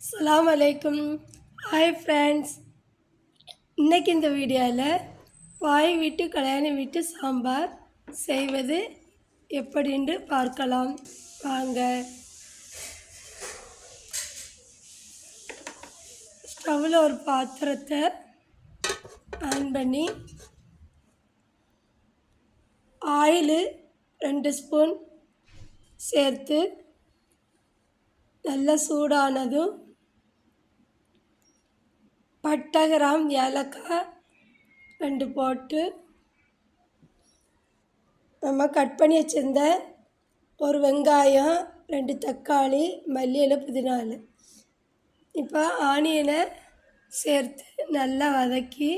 அஸ்லாம் அலைக்கும் hi friends இன்றைக்கி இந்த வீடியோவில் வாய் விட்டு கல்யாணம் விட்டு சாம்பார் செய்வது எப்படின்னு பார்க்கலாம். வாங்க. ஸ்டவ்வில் ஒரு பாத்திரத்தை ஆன் பண்ணி ஆயிலு ரெண்டு ஸ்பூன் சேர்த்து நல்லா சூடானதும் பட்டை கிராம் ஏலக்காய் ரெண்டு போட்டு நம்ம கட் பண்ணி வச்சுருந்த ஒரு வெங்காயம் ரெண்டு தக்காளி மல்லி இலை புதினா இலை இப்போ ஆனியனை சேர்த்து நல்லா வதக்கி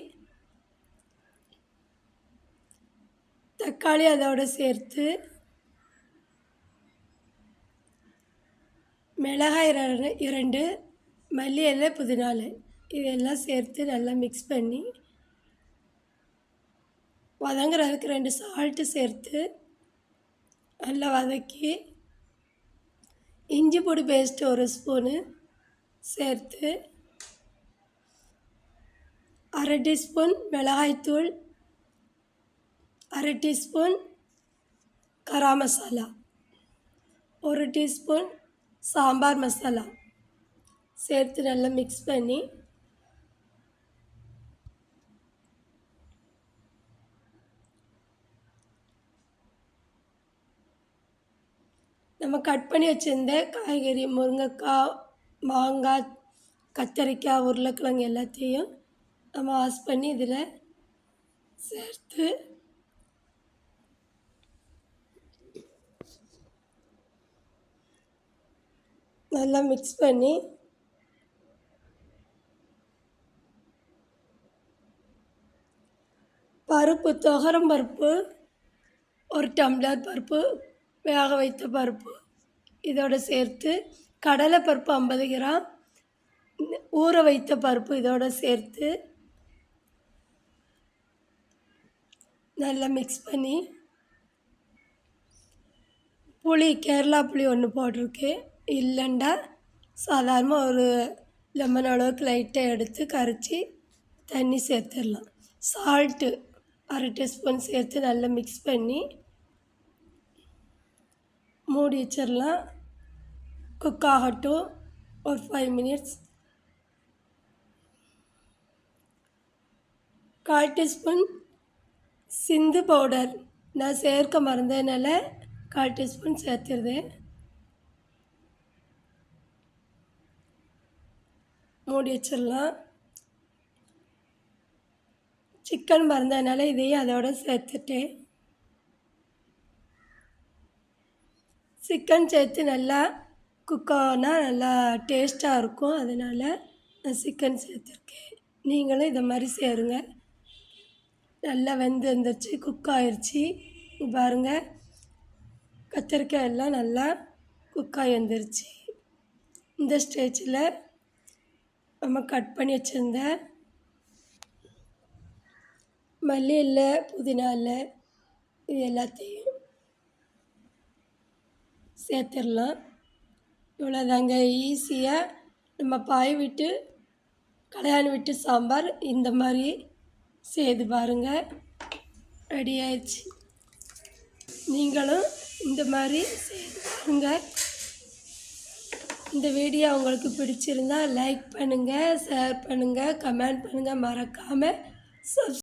தக்காளி அதோட சேர்த்து மிளகாய் இர- இரண்டு மல்லி இலை புதினா இலை இதெல்லாம் சேர்த்து நல்லா மிக்ஸ் பண்ணி வதங்குறதுக்கு ரெண்டு சால்ட்டு சேர்த்து நல்லா வதக்கி இஞ்சி பொடி பேஸ்ட்டு ஒரு ஸ்பூனு சேர்த்து அரை டீஸ்பூன் மிளகாய்த்தூள் அரை டீஸ்பூன் கரா மசாலா ஒரு டீஸ்பூன் சாம்பார் மசாலா சேர்த்து நல்லா மிக்ஸ் பண்ணி நம்ம கட் பண்ணி வச்சுருந்த காய்கறி முருங்கைக்காய் மாங்காய் கத்தரிக்காய் உருளைக்கிழங்கு எல்லாத்தையும் நம்ம வாஷ் பண்ணி இதில் சேர்த்து நல்லா மிக்ஸ் பண்ணி பருப்பு துவரம் பருப்பு ஒரு டம்ளர் பருப்பு வேக வைத்த பருப்பு. இதோட சேர்த்து கடலை பருப்பு ஐம்பது கிராம். ஊற வைத்த பருப்பு இதோட சேர்த்து நல்லா மிக்ஸ் பண்ணி புளி கேரளா புளி ஒன்று போட்டிருக்கு. இல்லைண்டா சாதாரண ஒரு லெமன் அளவுக்கு லைட்டாக எடுத்து கரைச்சி தண்ணி சேர்த்துடலாம். சால்ட்டு அரை டீஸ்பூன் சேர்த்து நல்லா மிக்ஸ் பண்ணி மூடி வச்சிடலாம் குக் ஆகட்டும். ஒரு ஃபைவ் மினிட்ஸ் கால் டீஸ்பூன் சிந்து பவுடர் நான் சேர்க்க மறந்ததுனால கால் டீஸ்பூன் சேர்த்துருது மூடி வச்சிடலாம் சிக்கன் மறந்ததுனால இதையும் அதோட சேர்த்துட்டேன். சிக்கன் சேர்த்து நல்லா குக் ஆனால் நல்லா டேஸ்ட்டாக இருக்கும். அதனால் நான் சிக்கன் சேர்த்துருக்கேன். நீங்களும் இதை மாதிரி சேருங்க. நல்லா வெந்து வந்துருச்சு குக் ஆயிடுச்சு பாருங்கள் கத்திரிக்காய் எல்லாம் நல்லா குக் ஆகி வந்துருச்சு. இந்த ஸ்டேஜில் நம்ம கட் பண்ணி வச்சுருந்த மல்லி இல்லை புதினா இல்லை இது எல்லாத்தையும் சேர்த்துடலாம் இவ்வளோதாங்க ஈஸியாக நம்ம பாய் விட்டு கல்யாணம் விட்டு சாம்பார் இந்த மாதிரி செய்து பாருங்கள் ரெடி ஆயிடுச்சு. நீங்களும் இந்த மாதிரி செய்து பாருங்கள் இந்த வீடியோ உங்களுக்கு பிடிச்சிருந்தா லைக் பண்ணுங்கள் ஷேர் பண்ணுங்கள் கமெண்ட் பண்ணுங்கள் மறக்காமல் சப்ஸ்